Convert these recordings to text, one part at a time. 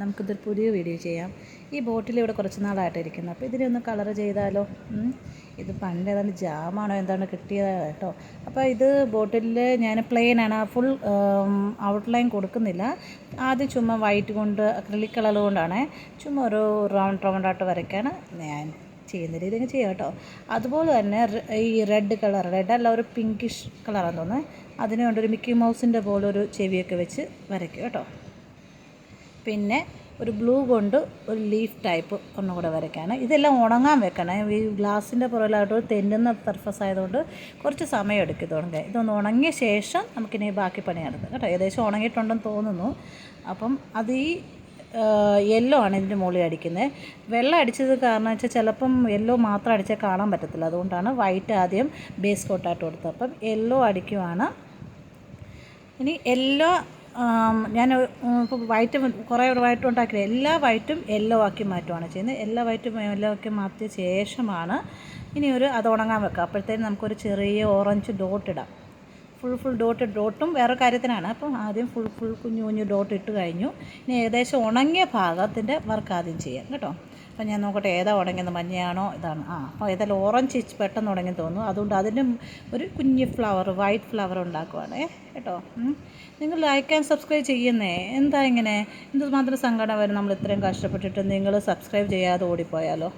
നമുക്കിതൊരു പുതിയ വീഡിയോ ചെയ്യാം. ഈ ബോട്ടിൽ ഇവിടെ കുറച്ച് നാളായിട്ട് ഇരിക്കുന്നു. അപ്പോൾ ഇതിനെ ഒന്ന് കളർ ചെയ്താലോ. ഇത് പണ്ട് ഏതാണ്ട് ജാമാണോ എന്താണ് കിട്ടിയത് കേട്ടോ. അപ്പോൾ ഇത് ബോട്ടിലിൽ ഞാൻ പ്ലെയിൻ ആണ്. ഫുൾ ഔട്ട്ലൈൻ കൊടുക്കുന്നില്ല. ആദ്യം ചുമ്മാ വൈറ്റ് കൊണ്ട് അക്രലിക് കളർ കൊണ്ടാണ്. ചുമ്മാ ഒരു റൗണ്ട് റൗണ്ടായിട്ട് വരയ്ക്കാണ്. ഞാൻ ചെയ്യുന്ന രീതി ചെയ്യാം കേട്ടോ. അതുപോലെ തന്നെ ഈ റെഡ് കളർ റെഡ് അല്ല ഒരു പിങ്കിഷ് കളറാണെന്ന് തോന്നുന്നത് അതിനെ കൊണ്ട് ഒരു മിക്കി മൗസിന്റെ പോലെ ഒരു ചെവിയൊക്കെ വെച്ച് വരയ്ക്കും കേട്ടോ. പിന്നെ ഒരു ബ്ലൂ കൊണ്ട് ഒരു ലീഫ് ടൈപ്പ് ഒന്നും കൂടെ വരയ്ക്കാണ്. ഇതെല്ലാം ഉണങ്ങാൻ വെക്കണം. ഈ ഗ്ലാസിന്റെ പുറകിലായിട്ട് തെന്നുന്ന സർഫസ് ആയതുകൊണ്ട് കുറച്ച് സമയം എടുക്കും തുടങ്ങുക ഇതൊന്ന് ഉണങ്ങിയ ശേഷം നമുക്കിനി ബാക്കി പണി നടത്തും. കേട്ടോ? ഏകദേശം ഉണങ്ങിയിട്ടുണ്ടെന്ന് തോന്നുന്നു. അപ്പം അത് ഈ യെല്ലോ ആണ് ഇതിന്റെ മുകളിൽ അടിക്കുന്നത് വെള്ളം അടിച്ചത് കാരണം വെച്ചാൽ ചിലപ്പം യെല്ലോ മാത്രം അടിച്ചാൽ കാണാൻ പറ്റത്തില്ല. അതുകൊണ്ടാണ് വൈറ്റ് ആദ്യം ബേസ് കോട്ടായിട്ട് കൊടുത്തത്. അപ്പം യെല്ലോ അടിക്കുവാണ്. ഇനി എല്ലാ ആം, ഞാൻ ഇപ്പോൾ വൈറ്റ് കുറേ വൈറ്റ് ഉണ്ടാക്കിയത് എല്ലാ വൈറ്റും യെല്ലോ ആക്കി മാറ്റുവാണ് ചെയ്യുന്നത്. എല്ലാ വൈറ്റും യെല്ലോ ആക്കി മാറ്റിയ ശേഷമാണ് ഇനി ഒരു അത് ഉണങ്ങാൻ വെക്കുക. അപ്പോഴത്തേനും നമുക്കൊരു ചെറിയ ഓറഞ്ച് ഡോട്ട് ഇടാം. ഫുൾ ഫുൾ ഡോട്ട് ഡോട്ടും വേറെ കാര്യത്തിനാണ്. അപ്പം ആദ്യം ഫുൾ ഫുൾ കുഞ്ഞു കുഞ്ഞു ഡോട്ട് ഇട്ട് കഴിഞ്ഞു. ഇനി ഏകദേശം ഉണങ്ങിയ ഭാഗത്തിന്റെ വർക്ക് ആദ്യം ചെയ്യാം. കേട്ടോ? അപ്പം ഞാൻ നോക്കട്ടെ ഏതാ ഉണങ്ങിയത്? മഞ്ഞയാണോ? ഇതാണ്. ആ അപ്പോൾ ഏതായാലും ഓറഞ്ച് പെട്ടെന്ന് ഉണങ്ങി തോന്നുന്നു. അതുകൊണ്ട് അതിലും ഒരു കുഞ്ഞ് ഫ്ലവർ വൈറ്റ് ഫ്ലവർ ഉണ്ടാക്കുവാണേ. കേട്ടോ? നിങ്ങൾ ലൈക്ക് ആൻഡ് സബ്സ്ക്രൈബ് ചെയ്യുന്നേ. എന്താ ഇങ്ങനെ? എന്തുമാത്രം സങ്കടം വരും? നമ്മൾ ഇത്രയും കഷ്ടപ്പെട്ടിട്ട് നിങ്ങൾ സബ്സ്ക്രൈബ് ചെയ്യാതെ ഓടിപ്പോയാലോ?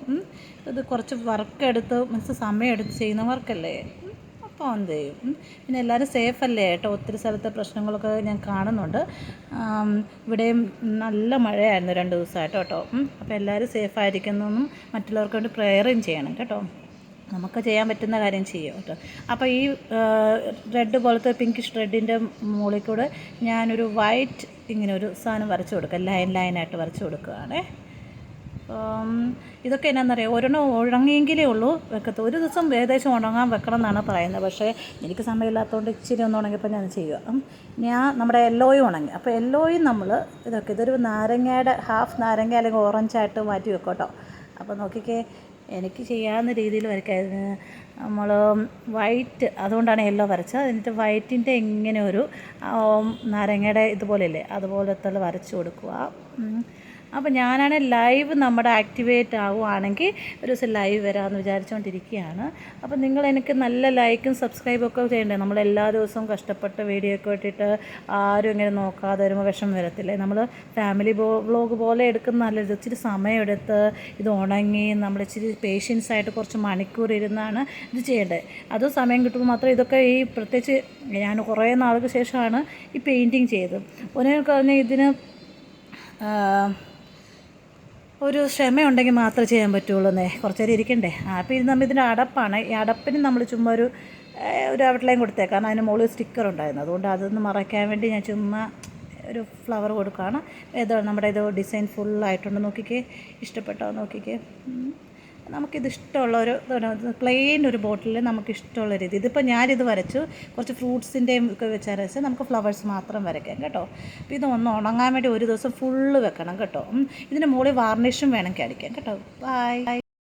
ഇത് കുറച്ച് വർക്ക് എടുത്ത് മീൻസ് സമയം എടുത്ത് ചെയ്യുന്ന വർക്കല്ലേ എന്ത് ചെയ്യും പിന്നെ എല്ലാവരും സേഫ് അല്ലേ? കേട്ടോ ഒത്തിരി സ്ഥലത്തെ പ്രശ്നങ്ങളൊക്കെ ഞാൻ കാണുന്നുണ്ട്. ഇവിടെയും നല്ല മഴയായിരുന്നു രണ്ട് ദിവസമായിട്ട് കേട്ടോ. അപ്പോൾ എല്ലാവരും സേഫ് ആയിരിക്കുന്നെന്നും മറ്റുള്ളവർക്ക് വേണ്ടി പ്രെയറും ചെയ്യണം കേട്ടോ. നമുക്ക് ചെയ്യാൻ പറ്റുന്ന കാര്യം ചെയ്യും കേട്ടോ. അപ്പോൾ ഈ റെഡ് പോലത്തെ പിങ്കിഷ് റെഡിന്റെ മുകളിൽ കൂടെ ഞാനൊരു വൈറ്റ് ഇങ്ങനെ ഒരു സാധനം വരച്ചു കൊടുക്കുക ലൈൻ ലൈനായിട്ട് വരച്ച് കൊടുക്കുകയാണേ. ഇതൊക്കെ എന്നാണെന്നറിയാം ഒരെണ്ണം ഉണങ്ങിയെങ്കിലേ ഉള്ളൂ വെക്കത്ത്. ഒരു ദിവസം ഏകദേശം ഉണങ്ങാൻ വെക്കണം എന്നാണ് പറയുന്നത്. പക്ഷേ എനിക്ക് സമയമില്ലാത്തതുകൊണ്ട് ഇച്ചിരി ഒന്ന് ഉണങ്ങിയപ്പോൾ ഞാൻ ചെയ്യുക. ഞാൻ നമ്മുടെ എല്ലോയും ഉണങ്ങി. അപ്പോൾ എല്ലോയും നമ്മൾ ഇതൊക്കെ ഇതൊരു നാരങ്ങയുടെ ഹാഫ് നാരങ്ങ അല്ലെങ്കിൽ ഓറഞ്ചായിട്ട് മാറ്റി വെക്കും കേട്ടോ. അപ്പോൾ നോക്കിക്കേ എനിക്ക് ചെയ്യാവുന്ന രീതിയിൽ വരയ്ക്കായിരുന്നു നമ്മൾ വൈറ്റ് അതുകൊണ്ടാണ് യെല്ലോ വരച്ചത്. എന്നിട്ട് വൈറ്റിന്റെ ഇങ്ങനെ ഒരു നാരങ്ങയുടെ ഇതുപോലെയല്ലേ? അതുപോലത്തെ വരച്ച് കൊടുക്കുക. അപ്പോൾ ഞാനാണ് ലൈവ് നമ്മുടെ ആക്ടിവേറ്റ് ആവുകയാണെങ്കിൽ ഒരു ദിവസം ലൈവ് വരാമെന്ന് വിചാരിച്ചുകൊണ്ടിരിക്കുകയാണ് അപ്പോൾ നിങ്ങൾ എനിക്ക് നല്ല ലൈക്കും സബ്സ്ക്രൈബും ഒക്കെ ചെയ്യണ്ടേ? നമ്മൾ എല്ലാ ദിവസവും കഷ്ടപ്പെട്ട് വീഡിയോ ഒക്കെ ഇട്ടിട്ട് ആരും ഇങ്ങനെ നോക്കാതെ വരുമ്പോൾ വിഷമം വരത്തില്ലേ? നമ്മൾ ഫാമിലി ബ്ലോഗ് പോലെ എടുക്കുന്ന നല്ല ഇച്ചിരി സമയമെടുത്ത് ഇത് ഉണങ്ങി നമ്മൾ ഇച്ചിരി പേഷ്യൻസ് ആയിട്ട് കുറച്ച് മണിക്കൂർ ഇരുന്നാണ് ഇത് ചെയ്യേണ്ടത് അതും സമയം കിട്ടുമ്പോൾ മാത്രം ഇതൊക്കെ ഈ പ്രത്യേകിച്ച് ഞാൻ കുറേ നാൾക്ക് ശേഷമാണ് ഈ പെയിന്റിങ് ചെയ്തത്. ഒരേ പറഞ്ഞാൽ ഇതിന് ഒരു ക്ഷമയുണ്ടെങ്കിൽ മാത്രമേ ചെയ്യാൻ പറ്റുള്ളൂ എന്നേ. കുറച്ച് നേരം ഇരിക്കണ്ടേ? ആ അപ്പോൾ ഇത് നമ്മൾ ഇതിന്റെ അടപ്പാണ്. ഈ അടപ്പിന് നമ്മൾ ചുമ്മാ ഒരു ഒരു ഔട്ട്ലൈൻ കൊടുത്തേക്കാം കാരണം അതിന് മുകളിൽ സ്റ്റിക്കർ ഉണ്ടായിരുന്നു. അതുകൊണ്ട് അതൊന്ന് മറയ്ക്കാൻ വേണ്ടി ഞാൻ ചുമ്മാ ഒരു ഫ്ലവർ കൊടുക്കുകയാണ്. ഏതോ നമ്മുടെ ഇത് ഡിസൈൻ ഫുള്ളായിട്ടുണ്ട് നോക്കിക്കേ. ഇഷ്ടപ്പെട്ടോ നോക്കിക്കേ. നമുക്കിത് ഇഷ്ടമുള്ള ഒരു പ്ലെയിൻ ഒരു ബോട്ടിൽ നമുക്ക് ഇഷ്ടമുള്ള രീതി. ഇതിപ്പോൾ ഞാനിത് വരച്ചു. കുറച്ച് ഫ്രൂട്ട്സിന്റെയും ഒക്കെ വെച്ച് നമുക്ക് ഫ്ലവേഴ്സ് മാത്രം വരയ്ക്കാം കേട്ടോ. അപ്പോൾ ഇതൊന്ന് ഉണങ്ങാൻ വേണ്ടി ഒരു ദിവസം ഫുള്ള് വെക്കണം കേട്ടോ. ഇതിന് മുകളിൽ വാർണിഷും വേണമെങ്കിൽ അടിക്കാം കേട്ടോ. ബൈ